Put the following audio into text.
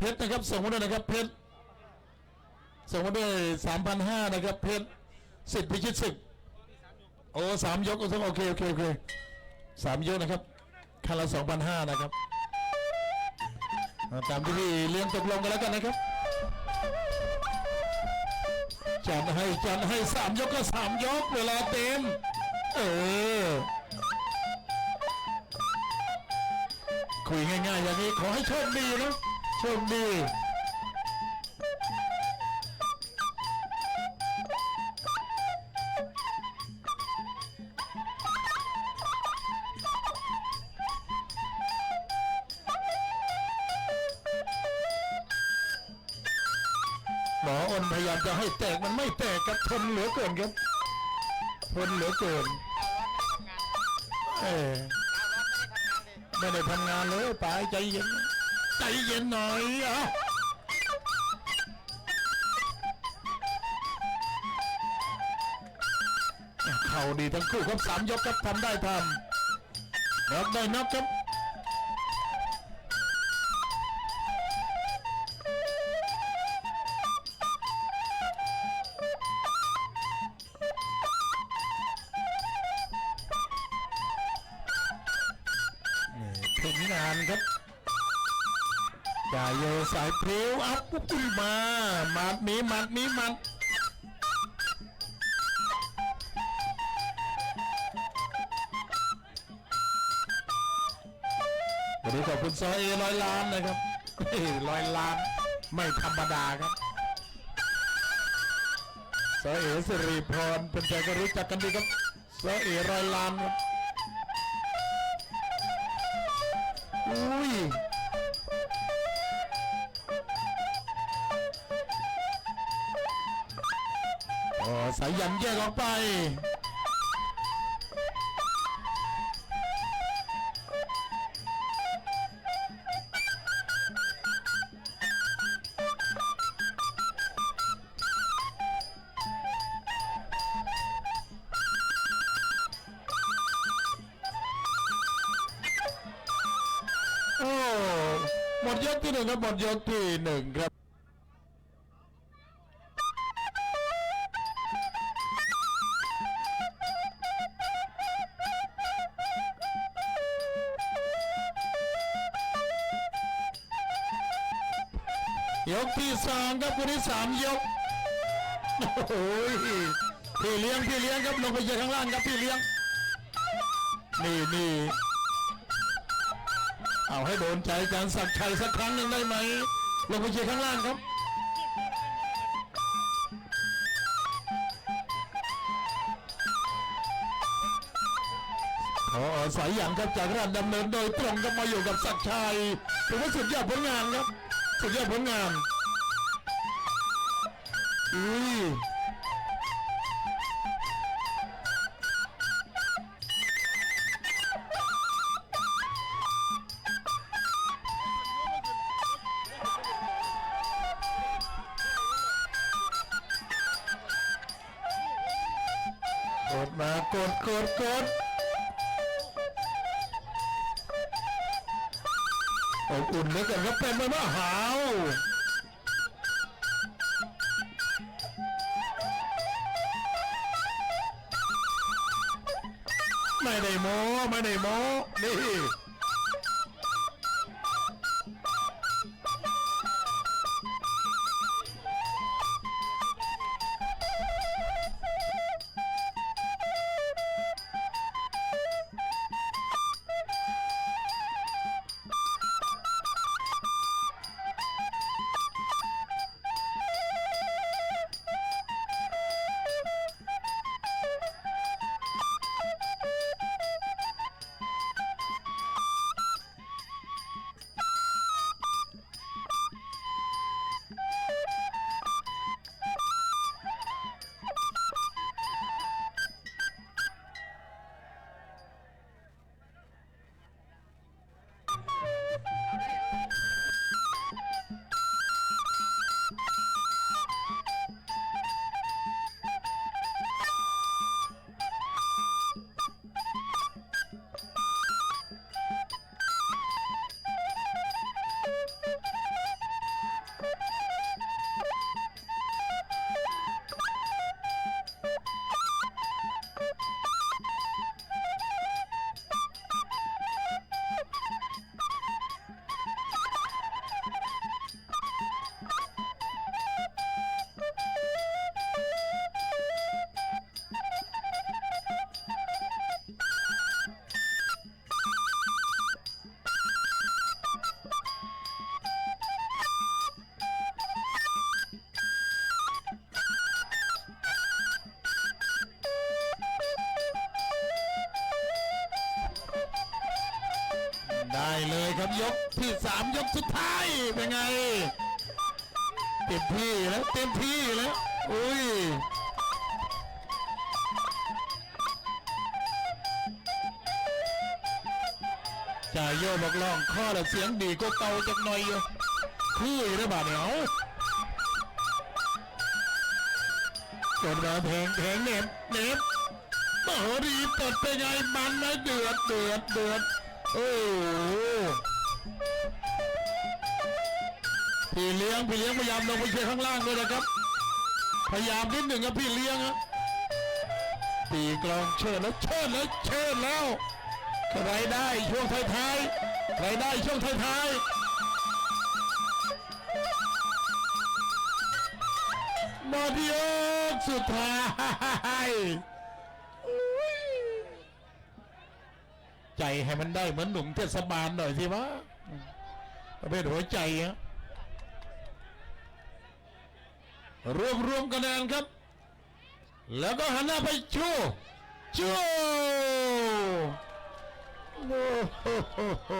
เพชรนะครับส่งมาด้วยนะครับเพชรส่งมาด้วยสามพันห้านะครับเพชรสิทธิ์พิชิตศึกโอ้สามยกโอโอเคโอเคโอเคสามยกนะครับคันละสองพันห้านะครับตามที่พี่เลี้ยงตกลงกันแล้วกันนะครับจัดให้จัดให้สามยกก็สามยกเวลาเต็ม เออ คุยง่ายๆอย่างนี้ขอให้โชคดีนะ โชคดีหมออ้นพยายามจะให้แตกมันไม่แตกครับทนเหลือเกินครับทนเหลือเกินเออไม่ได้ทำงานเลยป๋าใจเย็น ใจเย็นหน่อยอะเข่าดีทั้งคู่ครับสามยกครับทำได้ทำนับได้นับครับนี่ถึงงานครับ จ่ายโยสายพริ้วอัพปุ๊บขึ้นมาหมัดมีหมัดมีหมัดวันนี้ขอบคุณซอเอร้อยล้านนะครับเฮ้ยร้อยล้านไม่ธรรมดาครับซอเอสิริพรเป็นใจก็รู้จักกันดีครับซอเอร้อยล้านครับอุ้ย สายยันแยกออกไป โอ้หมดยกที่หนึ่งครับหมดยกที่หนึ่งครับ ยกที่สองครับคนที่สามยกโอ้โหพี่เลี้ยงพี่เลี้ยงครับลงไปเจอข้างล่างครับพี่เลี้ยงนี่นี่เอาให้โดนใจอาจารย์ศักชัยสักครั้งหนึ่งได้ไหมลงไปเชียร์ข้างล่างครับ ขอสายอย่างครับจากราชดำเนินโดยตรงก็มาอยู่กับศักชัยถือว่าสุดยอดผลงานครับ สุดยอดผลงานอุ้ยกดมากดกดกด อบอุ่นเหลือเกินครับเป็นไปว่าหาวไม่ได้โมไม่ได้โมนี่ ได้เลยครับยกที่สามยกสุดท้ายเป็นไงเต็มที่แล้วเต็มที่แล้วอุ้ยจ่ายโยบอกลองข้อละเสียงดีก็เกาจักหน่อยอยู่คืออยู่ได้บาดเหนียวกดมาแทงแทงเน็บเน็บมโหรีเปิดเป็นไงมันไหมเดือดเดือดเดือด โอ้พี่เลี้ยงพี่เลี้ยงพยายามลงไปเชียร์ข้างล่างด้วยนะครับ พยายามนิดหนึ่งครับพี่เลี้ยงครับตีกลองเชิดแล้วเชิดแล้วเชิดแล้วใครได้ช่วงท้ายๆใครได้ช่วงท้ายๆหมดยกสุดท้าย ใจให้มันได้เหมือนหนุ่มเทศบาลหน่อยสิวะประเภทหัวใจอะรวมรวมคะแนนครับ แล้วก็หันหน้าไปชูชูโอ้โห